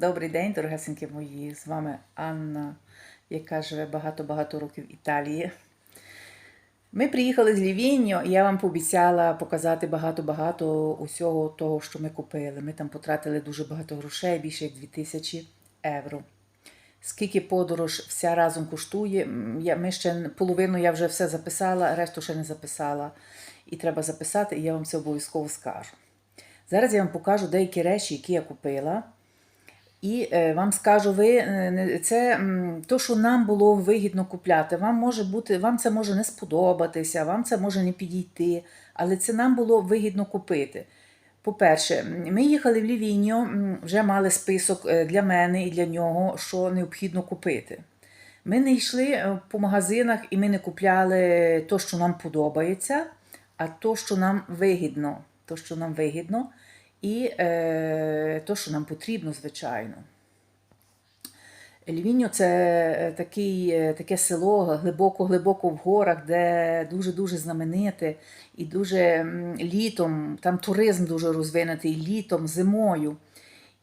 Добрий день, дорогесенькі мої. З вами Анна, яка живе багато-багато років в Італії. Ми приїхали з Лівіньо, і я вам пообіцяла показати багато-багато усього того, що ми купили. Ми там потратили дуже багато грошей, більше як 2000 євро. Скільки подорож вся разом коштує, я, ми ще половину я вже все записала, решту ще не записала. І треба записати, і я вам це обов'язково скажу. Зараз я вам покажу деякі речі, які я купила. І е, вам скажу, ви е, це то, що нам було вигідно купляти. Вам може бути, вам це може не сподобатися, вам це може не підійти, але це нам було вигідно купити. По-перше, ми їхали в Лівіньо, вже мали список е, для мене і для нього, що необхідно купити. Ми не йшли по магазинах і ми не купляли то, що нам подобається, а то, що нам вигідно. То, що нам вигідно, і е, то, що нам потрібно, звичайно. Львіньо це е, такий, е, таке село глибоко-глибоко в горах, де дуже-дуже знамените, і дуже літом, там туризм дуже розвинутий, літом, зимою.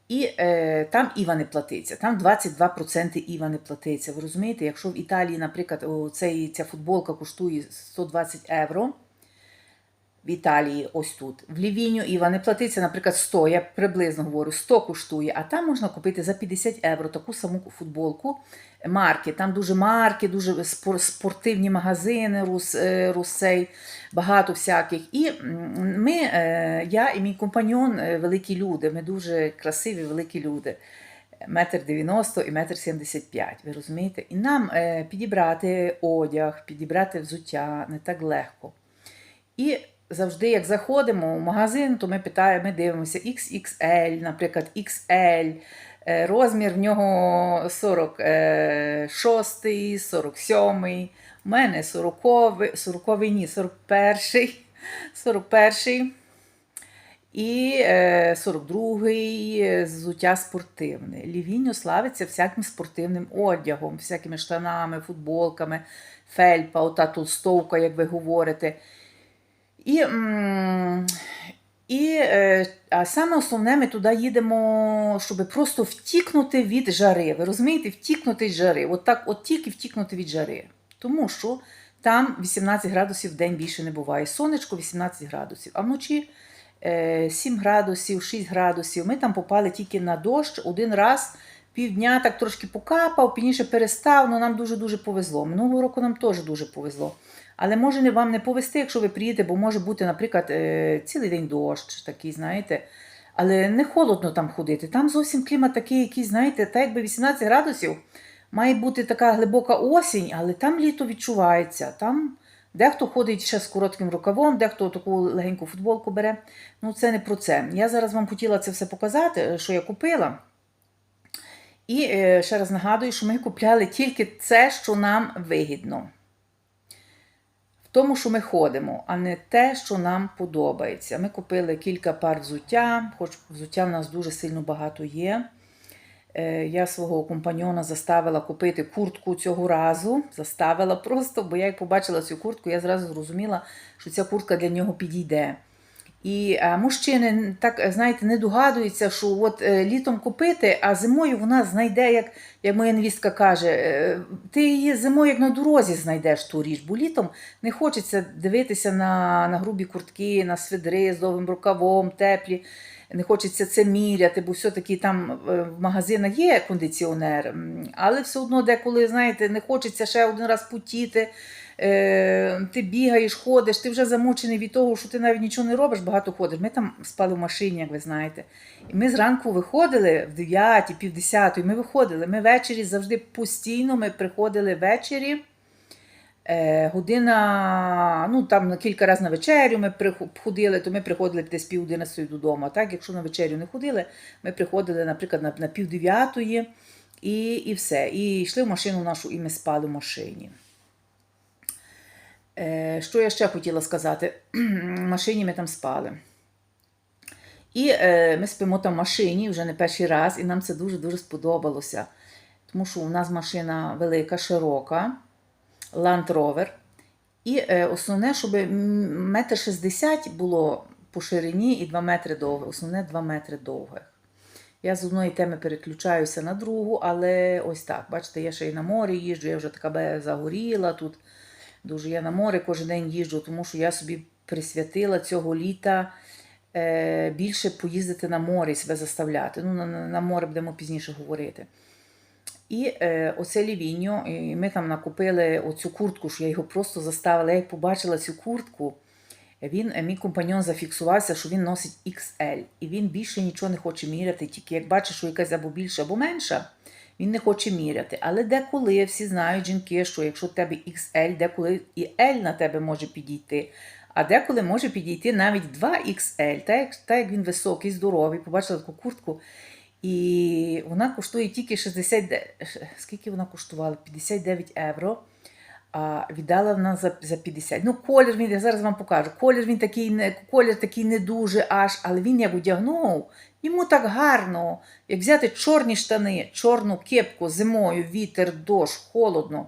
І е, там іва не платиться, там 22% іва не платиться. Ви розумієте, якщо в Італії, наприклад, о, цей, ця футболка коштує 120 євро, в Італії, ось тут. В Лівіню Іва не платиться, наприклад, 100, я приблизно говорю, 100 коштує, а там можна купити за 50 євро таку саму футболку марки. Там дуже марки, дуже спор- спортивні магазини, рус, е, русей, багато всяких. І ми, е, я і мій компаньон, е, великі люди, ми дуже красиві, великі люди. Метр 90 і метр 75, ви розумієте? І нам підібрати одяг, підібрати взуття не так легко. І завжди, як заходимо в магазин, то ми питаємо, ми дивимося XXL, наприклад, XL. Е, Розмір в нього 46, 47. У мене 40, 40 ні, 41, 41 і е, 42-й е, взуття спортивне. Лівіньо славиться всяким спортивним одягом, всякими штанами, футболками, фельпа, ота толстовка, як ви говорите. І, і, е, а саме основне, ми туди їдемо, щоб просто втікнути від жари. Ви розумієте, втікнути від жари. От так, от тільки втікнути від жари. Тому що там 18 градусів в день більше не буває. Сонечко 18 градусів, а вночі е, 7 градусів, 6 градусів. Ми там попали тільки на дощ один раз. Півдня так трошки покапав, пізніше перестав, але нам дуже-дуже повезло. Минулого року нам теж дуже повезло. Але може вам не повезти, якщо ви приїдете, бо може бути, наприклад, е, цілий день дощ, такий, знаєте. Але не холодно там ходити. Там зовсім клімат такий, який, знаєте, так якби 18 градусів. Має бути така глибока осінь, але там літо відчувається. Там дехто ходить ще з коротким рукавом, дехто таку легеньку футболку бере. Ну, це не про це. Я зараз вам хотіла це все показати, що я купила. І е, ще раз нагадую, що ми купляли тільки це, що нам вигідно. Тому, що ми ходимо, а не те, що нам подобається. Ми купили кілька пар взуття, хоч взуття в нас дуже сильно багато є. Е, Я свого компаньона заставила купити куртку цього разу. Заставила просто, бо я як побачила цю куртку, я зразу зрозуміла, що ця куртка для нього підійде. І а, мужчини так знаєте, не догадуються, що от е, літом купити, а зимою вона знайде, як, як моя невістка каже, е, ти її зимою як на дорозі знайдеш ту річ, бо літом не хочеться дивитися на, на грубі куртки, на свидри з довгим рукавом, теплі. Не хочеться це міряти, бо все-таки там е, в магазинах є кондиціонер, але все одно деколи, знаєте, не хочеться ще один раз потіти. Е, ти бігаєш, ходиш, ти вже замучений від того, що ти навіть нічого не робиш, багато ходиш. Ми там спали в машині, як ви знаєте. І ми зранку виходили в 9, пів 10, ми виходили. Ми ввечері завжди постійно ми приходили ввечері. Е, година, ну там на кілька разів на вечерю ми ходили, то ми приходили десь пів одинадцятої додому. Так, якщо на вечерю не ходили, ми приходили, наприклад, на, на пів дев'ятої і, і все. І йшли в машину нашу, і ми спали в машині. Е, що я ще хотіла сказати? В машині ми там спали. І е, ми спимо там в машині вже не перший раз, і нам це дуже-дуже сподобалося. Тому що у нас машина велика, широка, Land Rover. І е, основне, щоб метр шістдесят було по ширині і 2 метри довге. Основне 2 метри довгих. Я з одної теми переключаюся на другу, але ось так. Бачите, я ще й на море їжджу, я вже така загоріла тут. Дуже я на море кожен день їжджу, тому що я собі присвятила цього літа е, більше поїздити на море і себе заставляти. Ну, на, на море будемо пізніше говорити. І е, оце лівіньо, і ми там накупили оцю куртку, що я його просто заставила. Я як побачила цю куртку, він, е, мій компаньон зафіксувався, що він носить XL. І він більше нічого не хоче міряти, тільки як бачить, що якась або більша, або менша, він не хоче міряти. Але деколи всі знають жінки, що якщо в тебе XL, деколи і L на тебе може підійти. А деколи може підійти навіть 2XL, так як, так як він високий, здоровий, побачила таку куртку. І вона коштує тільки 60, скільки вона коштувала? 59 євро. А віддала вона за, за 50. Ну, колір він, я зараз вам покажу. Колір він такий не колір такий не дуже аж, але він як одягнув, йому так гарно. Як взяти чорні штани, чорну кепку зимою, вітер, дощ, холодно.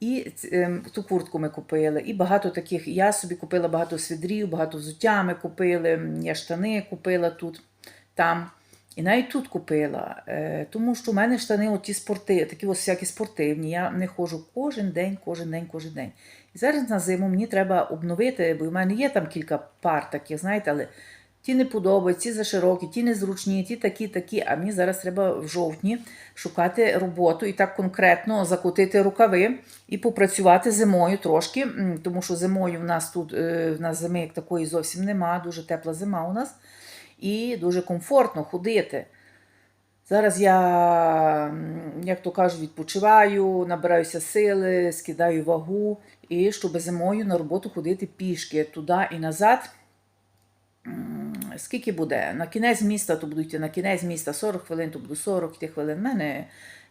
І ем, ту куртку ми купили. І багато таких. Я собі купила багато свідрів, багато взуття ми купили. Я штани купила тут, там. І навіть тут купила, е, тому що в мене штани оті спорти, такі ось всякі спортивні. Я не ходжу кожен день, кожен день, кожен день. І зараз на зиму мені треба обновити, бо в мене є там кілька пар таких, знаєте, але ті не подобаються, ті заширокі, ті незручні, ті такі, такі. А мені зараз треба в жовтні шукати роботу і так конкретно закотити рукави і попрацювати зимою трошки, тому що зимою в нас тут е, в нас зими як такої зовсім нема, дуже тепла зима у нас і дуже комфортно ходити. Зараз я, як то кажуть, відпочиваю, набираюся сили, скидаю вагу, і щоб зимою на роботу ходити пішки туди і назад. Скільки буде? На кінець міста, то буду йти на кінець міста 40 хвилин, то буду 40 йти хвилин. В мене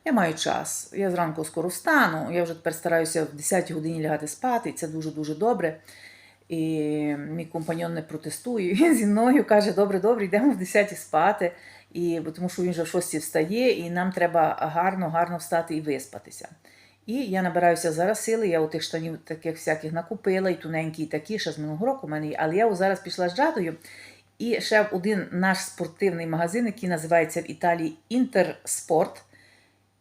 я маю час. Я зранку скоро встану. Я вже тепер стараюся в 10 годині лягати спати, і це дуже-дуже добре. І мій компаньон не протестує. Він зі мною каже: добре, добре, йдемо в 10 спати. І, тому що він вже в 6 встає, і нам треба гарно, гарно встати і виспатися. І я набираюся зараз сили, я у тих штанів таких всяких накупила, і тоненькі, і такі, ще з минулого року в мене є. Але я зараз пішла з Жадою. І ще один наш спортивний магазин, який називається в Італії Інтерспорт.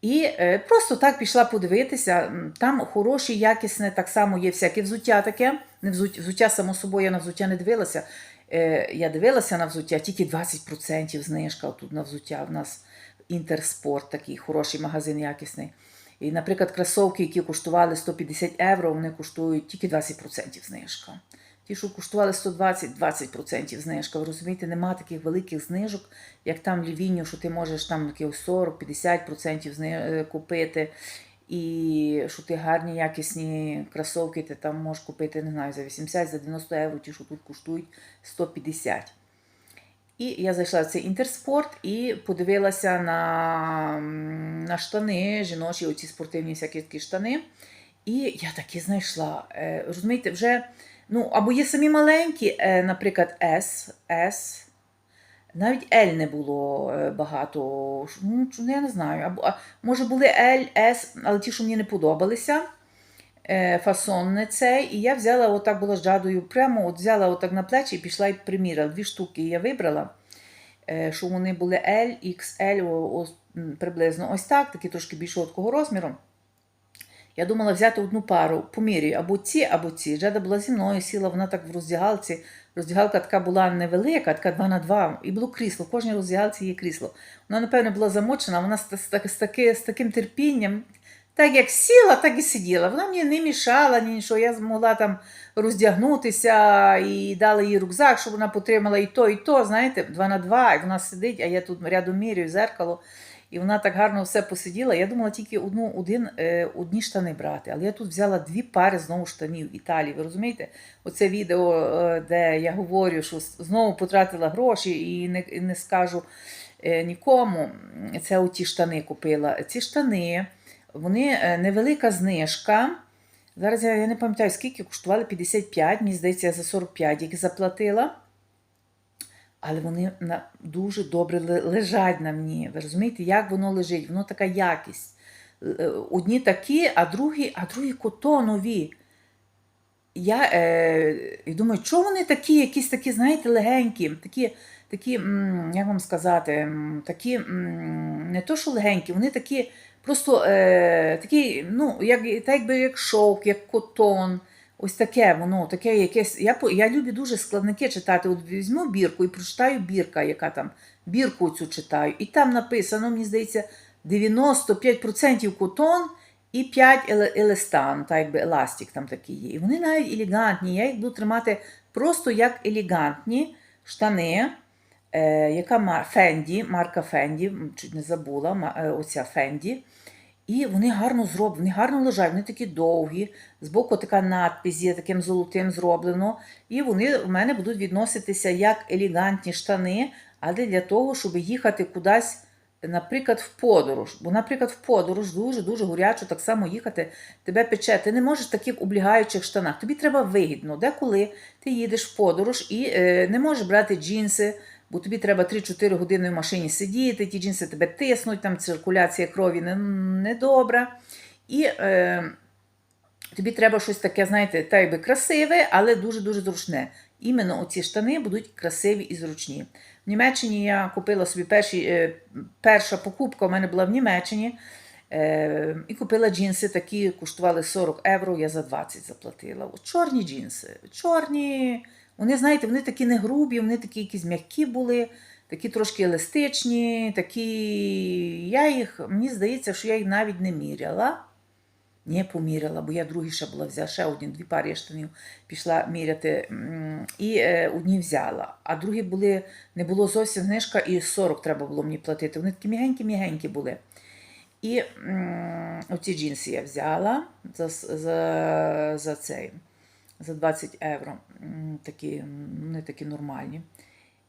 І е, просто так пішла подивитися. Там хороші, якісне, так само є всяке взуття таке. Не взуття, взуття, само собою, я на взуття не дивилася. Е, я дивилася на взуття, тільки 20% знижка тут на взуття. В нас інтерспорт, такий хороший магазин якісний. І, наприклад, кросовки, які коштували 150 євро, вони коштують тільки 20% знижка. Ті, що коштували 120, 20% знижка. Ви розумієте, нема таких великих знижок, як там Лівінню, що ти можеш там 40-50% е, купити. І що ти гарні, якісні кросовки, ти там можеш купити, не знаю, за 80, за 90 євро, ті, що тут коштують 150. І я зайшла в цей інтерспорт і подивилася на, на штани, жіночі, оці спортивні всякі такі штани. І я такі знайшла. Е, Розумієте, вже ну, або є самі маленькі, е, наприклад, S, S. Навіть L не було е, багато. Ну, я не знаю. Або, може були L, S, але ті, що мені не подобалися. Е, фасон не цей. І я взяла, отак була з жадою прямо, от взяла отак на плечі і пішла і приміряла. Дві штуки я вибрала, що вони були L, XL, приблизно ось так, такі трошки більшого такого розміру. Я думала взяти одну пару, помірюю, або ці, або ці. Жада була зі мною, сіла вона так в роздягалці. Роздягалка така була невелика, така 2 на 2, і було крісло. В кожній роздягалці є крісло. Вона, напевно, була замочена, вона з, з, з, з таким терпінням, так як сіла, так і сиділа. Вона мені не мішала ні нічого. Я змогла там роздягнутися і дали їй рюкзак, щоб вона потримала і то, і то. Знаєте, 2 на 2, і вона сидить, а я тут рядом міряю зеркало. І вона так гарно все посиділа. Я думала тільки одну, один, е, одні штани брати. Але я тут взяла дві пари знову штанів Італії. Ви розумієте? Оце відео, е, де я говорю, що знову потратила гроші і не, не скажу е, нікому. Це оті штани купила. Ці штани, вони невелика знижка. Зараз я, я не пам'ятаю, скільки коштували 55, мені здається, я за 45 їх заплатила. Але вони дуже добре лежать на мені. Ви розумієте, як воно лежить? Воно така якість. Е, е, Одні такі, а другі, а другі котонові. Я е, і думаю, чого вони такі, якісь такі, знаєте, легенькі, такі такі, як вам сказати, такі не то, що легенькі, вони такі просто е, такі, ну, як, так якби як шовк, як котон. Ось таке воно, таке якесь. Я, я люблю дуже складники читати. От візьму бірку і прочитаю бірка, яка там, бірку цю читаю. І там написано, мені здається, 95% котон і 5 елестан, так якби еластик там такий є. І вони навіть елегантні. Я їх буду тримати просто як елегантні штани. Е, яка. Фенді, марка Фенді, чуть не забула, е, оця Фенді. І вони гарно зроблені, вони гарно лежать, вони такі довгі. Збоку така надпись є таким золотим зроблено. І вони в мене будуть відноситися як елегантні штани, але для того, щоб їхати кудись, наприклад, в подорож. Бо, наприклад, в подорож дуже-дуже горячо так само їхати, тебе пече. Ти не можеш в таких облягаючих штанах. Тобі треба вигідно. Деколи ти їдеш в подорож і е, не можеш брати джинси. Бо тобі треба 3-4 години в машині сидіти, ті джинси тебе тиснуть, там циркуляція крові не, недобра. І е, тобі треба щось таке, знаєте, та якби красиве, але дуже-дуже зручне. Іменно оці штани будуть красиві і зручні. В Німеччині я купила собі перші, е, перша покупка у мене була в Німеччині. Е, і купила джинси, такі коштували 40 євро, я за 20 заплатила. От чорні джинси. Чорні. Вони, знаєте, вони такі не грубі, вони такі якісь м'які були, такі трошки еластичні, такі. Я їх, мені здається, що я їх навіть не міряла. Не поміряла, бо я другі ще була взяла, ще одні, дві пари штанів пішла міряти і е, одні взяла. А другі були, не було зовсім знижка, і 40 треба було мені платити. Вони такі мігенькі-мігенькі були. І м, оці джинси я взяла за, за, за цей, за 20 євро. Такі, вони такі нормальні.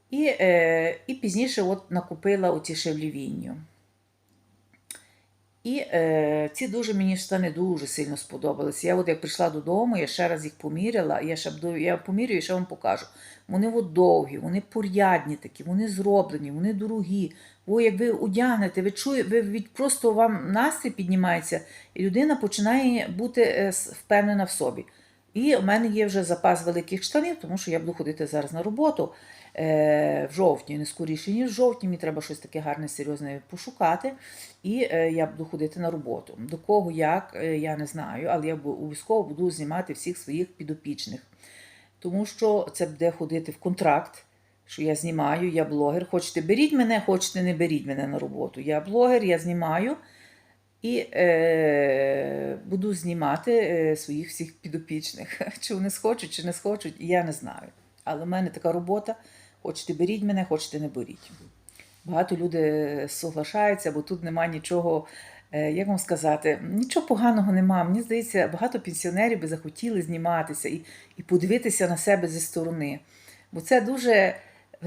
І, е, і пізніше от накупила оці шевлівінню. І е, ці дуже мені штани дуже сильно сподобалися. Я от як прийшла додому, я ще раз їх поміряла, я ще я поміряю і ще вам покажу. Вони от довгі, вони порядні такі, вони зроблені, вони дорогі. Бо як ви одягнете, ви чуєте, ви просто вам настрій піднімається, і людина починає бути е, впевнена в собі. І в мене є вже запас великих штанів, тому що я буду ходити зараз на роботу е, в жовтні, не скоріше, ніж в жовтні. Мені треба щось таке гарне, серйозне пошукати. І е, я буду ходити на роботу. До кого як, е, я не знаю, але я обов'язково буду знімати всіх своїх підопічних. Тому що це буде ходити в контракт, що я знімаю, я блогер. Хочете беріть мене, хочете не беріть мене на роботу. Я блогер, я знімаю і е, буду знімати е, своїх всіх підопічних. Чи вони схочуть, чи не схочуть, я не знаю. Але в мене така робота. Хочете беріть мене, хочете не беріть. Багато людей соглашаються, бо тут нема нічого, е, як вам сказати, нічого поганого нема. Мені здається, багато пенсіонерів би захотіли зніматися і, і подивитися на себе зі сторони. Бо це дуже.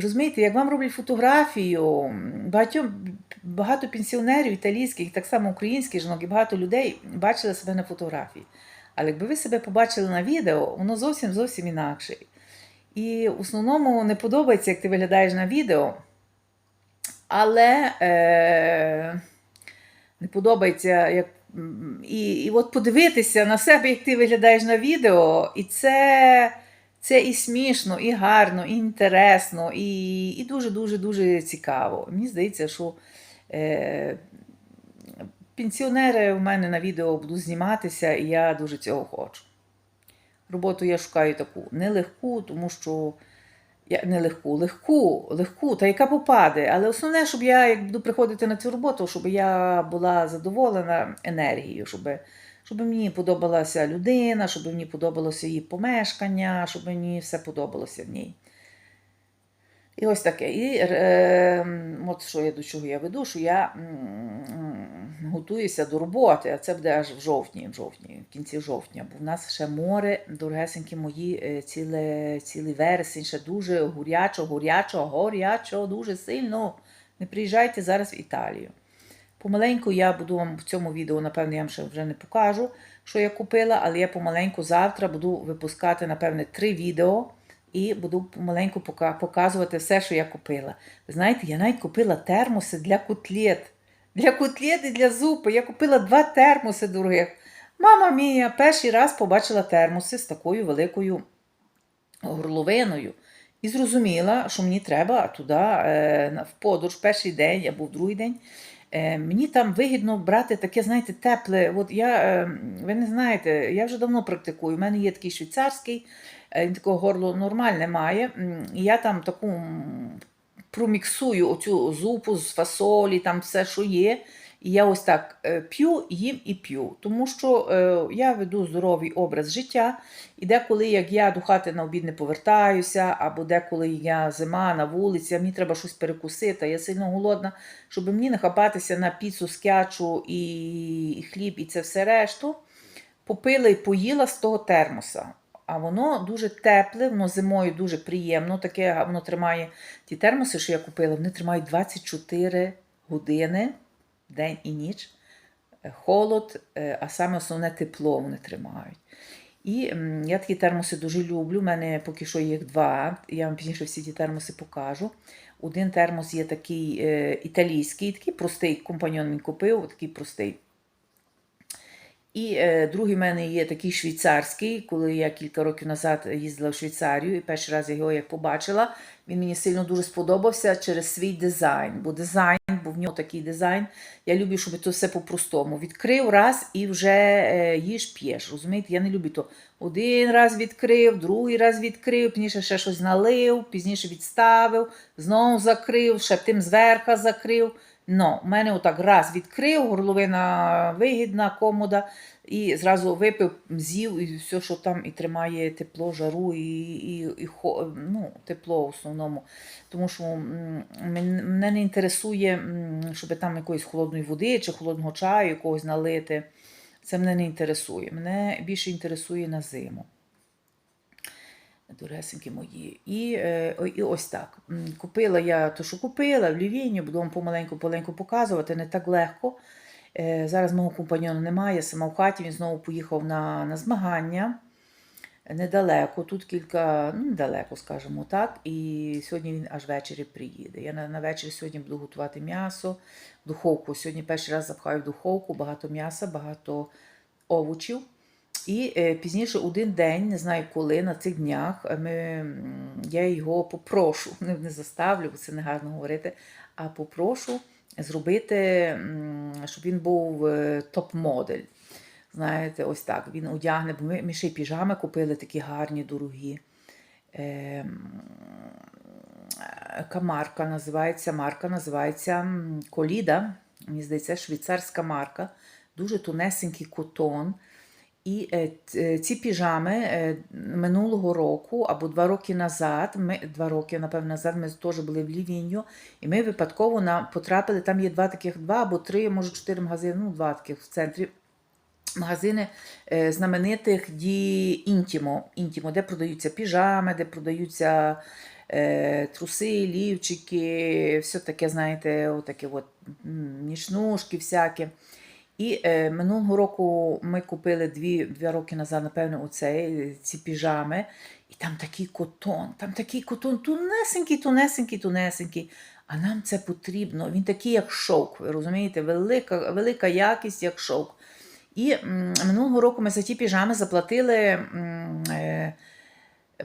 Розумієте, як вам роблять фотографію, багатьом, багато пенсіонерів італійських, так само українських жінок, і багато людей бачили себе на фотографії. Але якби ви себе побачили на відео, воно зовсім зовсім інакше. І в основному не подобається, як ти виглядаєш на відео. Але е, не подобається, як. І, і от подивитися на себе, як ти виглядаєш на відео, і це, це і смішно, і гарно, і інтересно, і, дуже-дуже дуже цікаво. Мені здається, що е, пенсіонери у мене на відео будуть зніматися, і я дуже цього хочу. Роботу я шукаю таку нелегку, тому що я не легку, легку, легку, та яка попаде. Але основне, щоб я як буду приходити на цю роботу, щоб я була задоволена енергією, щоб, щоб мені подобалася людина, щоб мені подобалося її помешкання, щоб мені все подобалося в ній. І ось таке. І е, от що я до чого я веду, що я м, готуюся до роботи, а це буде аж в жовтні, в жовтні, в кінці жовтня. Бо в нас ще море, дорогесенькі мої, е, ціле, цілий вересень, ще дуже горячо, горячо, горячо, дуже сильно. Не приїжджайте зараз в Італію. Помаленьку я буду вам в цьому відео, напевно, я вам ще вже не покажу, що я купила, але я помаленьку завтра буду випускати, напевне, три відео і буду помаленьку показувати все, що я купила. Ви знаєте, я навіть купила термоси для котлет. Для котлет і для зупи. Я купила два термоси дорогих. Мама мія, перший раз побачила термоси з такою великою горловиною. І зрозуміла, що мені треба туди е, в подорож перший день або в другий день. Е, мені там вигідно брати таке, знаєте, тепле. От я, е, ви не знаєте, я вже давно практикую. У мене є такий швейцарський, е, він такого горло нормальне має. Я там таку проміксую оцю зупу з фасолі, там все, що є. І я ось так е, п'ю, їм і п'ю. Тому що е, я веду здоровий образ життя. І деколи, як я до хати на обід не повертаюся, або деколи я зима на вулиці, мені треба щось перекусити, я сильно голодна, щоб мені не хапатися на піцу, скячу і, і хліб, і це все решту, попила і поїла з того термоса. А воно дуже тепле, воно зимою дуже приємно. Таке воно тримає ті термоси, що я купила, вони тримають 24 години, день і ніч. Е, Холод, е, а саме основне тепло вони тримають. І я такі термоси дуже люблю. У мене поки що їх два. Я вам пізніше всі ті термоси покажу. Один термос є такий е, італійський, такий простий компаньон він купив, такий простий. І е, другий в мене є такий швейцарський, коли я кілька років назад їздила в Швейцарію, і перший раз я його як побачила. Він мені сильно дуже сподобався через свій дизайн. Бо дизайн, бо в нього такий дизайн. Я люблю, щоб це все по-простому. Відкрив раз і вже е, їж п'єш. Розумієте, я не люблю то один раз відкрив, другий раз відкрив, пізніше ще щось налив, пізніше відставив, знову закрив, ще тим зверха закрив. Ну, у мене отак раз відкрив, горловина вигідна, комода, і зразу випив, з'їв, і все, що там і тримає тепло, жару, і, і, і ну, тепло в основному. Тому що мене не інтересує, щоб там якоїсь холодної води чи холодного чаю якогось налити. Це мене не інтересує. Мене більше інтересує на зиму. Доресенькі мої. І, е, і ось так. Купила я те, що купила в Лівіні, буду вам помаленьку-поленьку показувати, не так легко. Е, Зараз мого компаньона немає, сама в хаті, він знову поїхав на, на змагання недалеко, тут кілька, ну, недалеко, скажімо так. І сьогодні він аж ввечері приїде. Я на, на вечір сьогодні буду готувати м'ясо, духовку. Сьогодні перший раз запхаю в духовку, багато м'яса, багато овочів. І е, пізніше один день, не знаю коли, на цих днях, е, ми, я його попрошу, не, заставлю, бо це не гарно говорити, а попрошу зробити, щоб він був е, топ-модель. Знаєте, ось так. Він одягне, бо ми, ми ще й піжами купили такі гарні, дорогі. Е, марка називається? Марка називається Коліда. Мені здається, швейцарська марка. Дуже тонесенький котон. І е, е, ці піжами е, минулого року або два роки назад, ми, два роки, напевно, назад ми теж були в Лівіньо, і ми випадково на, потрапили, там є два таких, два або три, може чотири магазини, ну два таких в центрі. Магазини знаменитих Ді Інтімо, Інтімо, де продаються піжами, де продаються е, труси, лівчики, все таке, знаєте, отаке от, нічнушки всякі. І е, минулого року ми купили дві, два роки назад, напевно, оцей, ці піжами. І там такий котон, там такий котон, тунесенький, тунесенький, тунесенький. А нам це потрібно. Він такий, як шовк. Ви розумієте, велика, велика якість, як шовк. І м, минулого року ми за ті піжами заплатили. м, е,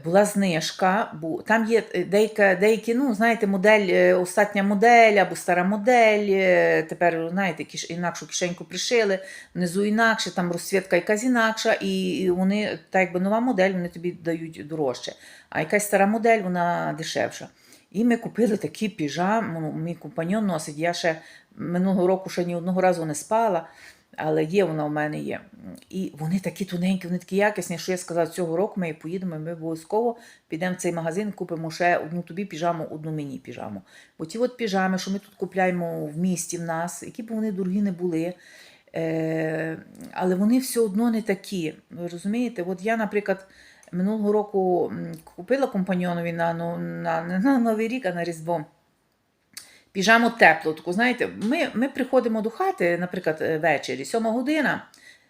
була знижка, там є е, деяка, деякі, ну, знаєте, модель, е, остання модель або стара модель. е, Тепер, знаєте, киш, інакшу кишеньку пришили, внизу інакше, там розцвітка якась інакша, і і вони, так якби нова модель, вони тобі дають дорожче. А якась стара модель, вона дешевша. І ми купили такі піжами, ну, мій компаньон носить. Я ще минулого року ще ні одного разу не спала, але є вона в мене є. І вони такі тоненькі, вони такі якісні, що я сказала, цього року ми поїдемо, ми обов'язково підемо в цей магазин, купимо ще одну тобі піжаму, одну мені піжаму. Бо ті от піжами, що ми тут купляємо в місті в нас, які б вони дорогі не були, е, але вони все одно не такі. Ви розумієте? От я, наприклад, минулого року купила компаньйонові на, на, не на Новий рік, а на Різдво. Піжаму теплу, таку, знаєте, ми, ми приходимо до хати, наприклад, е, ввечері, сьома година,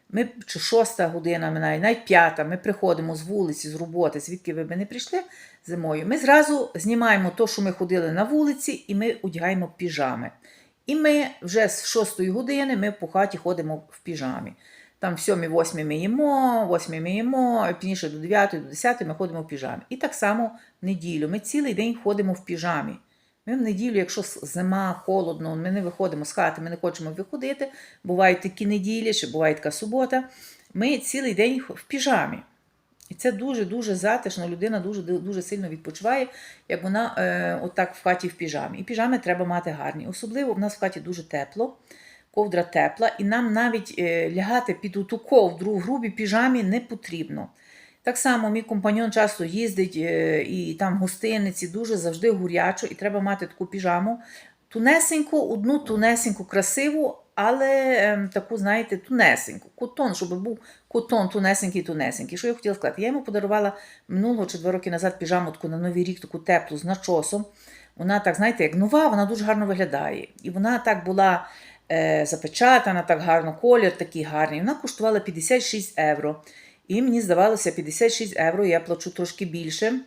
ми, чи шоста година, навіть п'ята, ми приходимо з вулиці, з роботи, звідки ви б не прийшли зимою. Ми зразу знімаємо те, що ми ходили на вулиці, і ми одягаємо піжами. І ми вже з шостої години ми по хаті ходимо в піжамі. Там в 7-8 ми їмо, 8 ми їмо, пізніше до 9, до 10 ми ходимо в піжамі. І так само в неділю. Ми цілий день ходимо в піжамі. Ми в неділю, якщо зима, холодно, ми не виходимо з хати, ми не хочемо виходити. Бувають такі неділі, чи буває така субота. Ми цілий день в піжамі. І це дуже-дуже затишно. Людина дуже дуже сильно відпочиває, як вона е, отак в хаті в піжамі. І піжами треба мати гарні. Особливо в нас в хаті дуже тепло, ковдра тепла, і нам навіть е, лягати під ту ковдру в грубій піжамі не потрібно. Так само мій компаньон часто їздить е, і там гостиниці дуже завжди гурячо, і треба мати таку піжаму. Тунесеньку, одну тунесеньку, красиву, але ем, таку, знаєте, тунесеньку. Котон, щоб був котон тунесенький, тунесенький. Що я хотіла сказати? Я йому подарувала минулого чи два роки назад піжаму таку на Новий рік, таку теплу з начосом. Вона так, знаєте, як нова, вона дуже гарно виглядає. І вона так була е, запечатана, так гарно, колір такий гарний. Вона коштувала 56 євро. І мені здавалося, 56 євро я плачу трошки більше.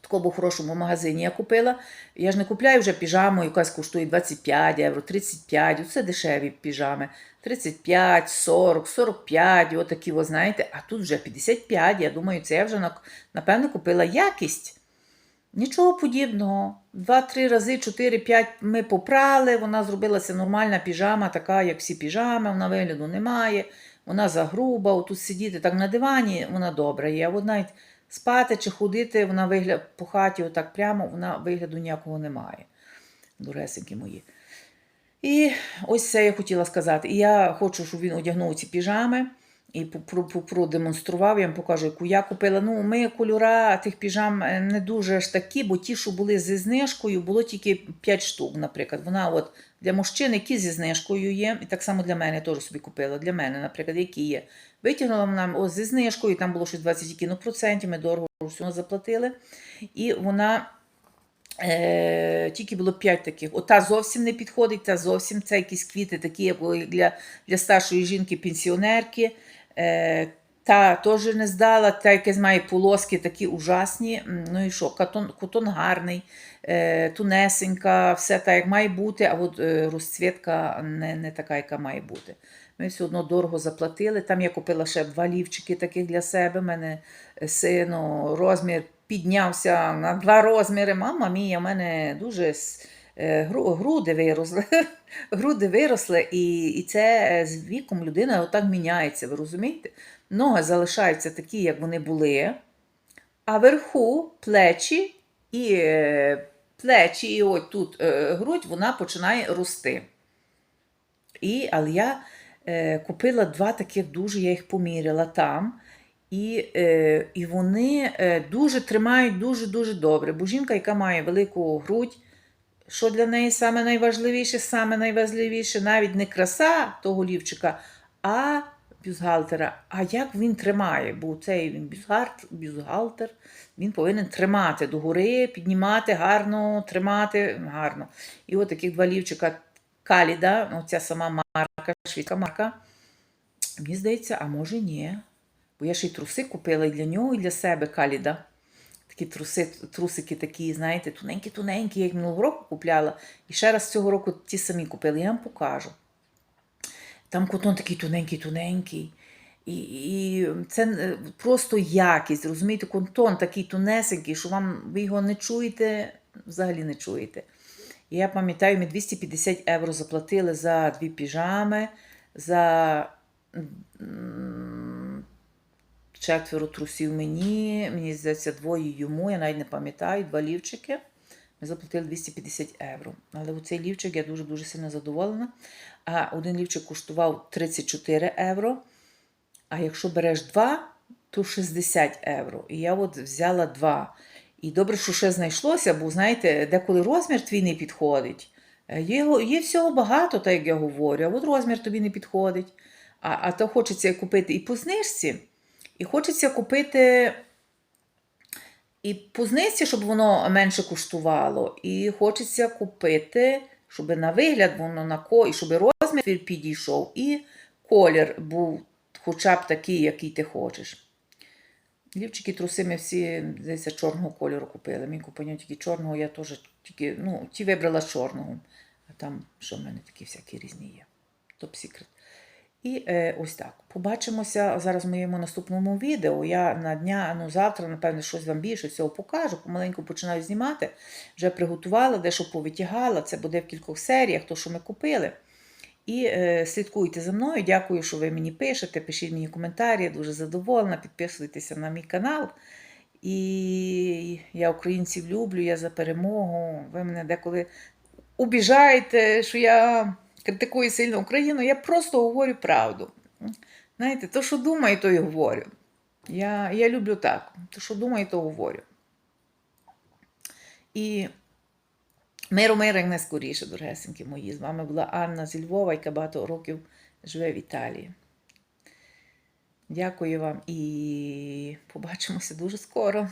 Такому хорошому магазині я купила. Я ж не купляю вже піжаму, якась коштує 25 євро, 35, це дешеві піжами. 35, 40, 45, отакі, ви знаєте, а тут вже 55. Я думаю, це я вже на- напевно купила якість. Нічого подібного. Два-три рази, чотири-п'ять ми попрали. Вона зробилася нормальна піжама, така, як всі піжами, вона вигляду немає. Вона загруба, отут сидіти так на дивані, вона добра є. А от навіть спати чи ходити, вона вигляд по хаті, отак прямо, вона вигляду ніякого немає. Дуресенькі мої. І ось це я хотіла сказати. І я хочу, щоб він одягнув ці піжами і продемонстрував. Я вам покажу, яку я купила. Ну, ми кольора тих піжам е, не дуже ж такі, бо ті, що були зі знижкою, було тільки 5 штук, наприклад. Вона от для мужчин, які зі знижкою є, і так само для мене теж собі купила. Для мене, наприклад, які є. Витягнула вона ось зі знижкою, там було щось 20 які, ну, процентів, ми дорого все заплатили. І вона Е, тільки було 5 таких. Ота зовсім не підходить, та зовсім це якісь квіти, такі, як для, для старшої жінки-пенсіонерки. Е, та теж не здала, та якась має полоски такі ужасні. Ну і що, катон, котон гарний, е, тунесенька, все так, як має бути, а от е, розцвітка не, не така, яка має бути. Ми все одно дорого заплатили. Там я купила ще два лівчики таких для себе. У мене сину розмір піднявся на два розміри. Мама мія, в мене дуже груди виросли. груди виросли, і, і це е, з віком людина отак міняється. Ви розумієте? Ноги залишаються такі, як вони були, а вверху плечі і е, плечі, і от тут е, грудь, вона починає рости. І, але я е, купила два таких дуже, я їх поміряла там. І, е, і вони е, дуже тримають дуже-дуже добре. Бо жінка, яка має велику грудь, що для неї саме найважливіше, саме найважливіше, навіть не краса того лівчика, а бюстгальтера. А як він тримає? Бо цей він бюстгальтер, бюстгальтер, він повинен тримати догори, піднімати гарно, тримати гарно. І от таких два лівчика Каліда, оця сама марка, швидка марка. Мені здається, а може ні. Бо я ще й труси купила і для нього, і для себе Каліда. Такі труси, трусики такі, знаєте, тоненькі-тоненькі, я їх минулого року купляла. І ще раз цього року ті самі купила. Я вам покажу. Там котон такий тоненький-тоненький. І, і це е, просто якість, розумієте, котон такий тонесенький, що вам ви його не чуєте, взагалі не чуєте. Я пам'ятаю, ми 250 євро заплатили за дві піжами, за четверо трусів мені, мені здається, двоє йому, я навіть не пам'ятаю, два лівчики. Ми заплатили 250 євро. Але оцей лівчик я дуже-дуже сильно задоволена. А один лівчик коштував 34 євро. А якщо береш два, то 60 євро. І я от взяла два. І добре, що ще знайшлося, бо знаєте, деколи розмір твій не підходить. Е, Є, є всього багато, так як я говорю, а от розмір тобі не підходить. А, а то хочеться купити і по знижці, і хочеться купити і по знижці, щоб воно менше коштувало. І хочеться купити, щоб на вигляд воно на ко, і щоб розмір підійшов, і колір був хоча б такий, який ти хочеш. Лівчики, труси ми всі здається, чорного кольору купили. Мій компаньон тільки чорного, я теж тільки, ну, ті вибрала чорного. А там, що в мене такі всякі різні є. Топ секрет. І е, ось так. Побачимося зараз в моєму наступному відео. Я на дня, ну завтра, напевно, щось вам більше цього покажу. Помаленьку починаю знімати. Вже приготувала, дещо повитягала. Це буде в кількох серіях, то, що ми купили. І е, слідкуйте за мною. Дякую, що ви мені пишете. Пишіть мені коментарі, я дуже задоволена. Підписуйтеся на мій канал. І я українців люблю, я за перемогу. Ви мене деколи убіжаєте, що я критикую сильно Україну. Я просто говорю правду. Знаєте, то, що думаю, то і говорю. Я, я люблю так. То, що думаю, то говорю. І миру мир, як найскоріше, дорогесенькі мої. З вами була Анна зі Львова, яка багато років живе в Італії. Дякую вам і побачимося дуже скоро.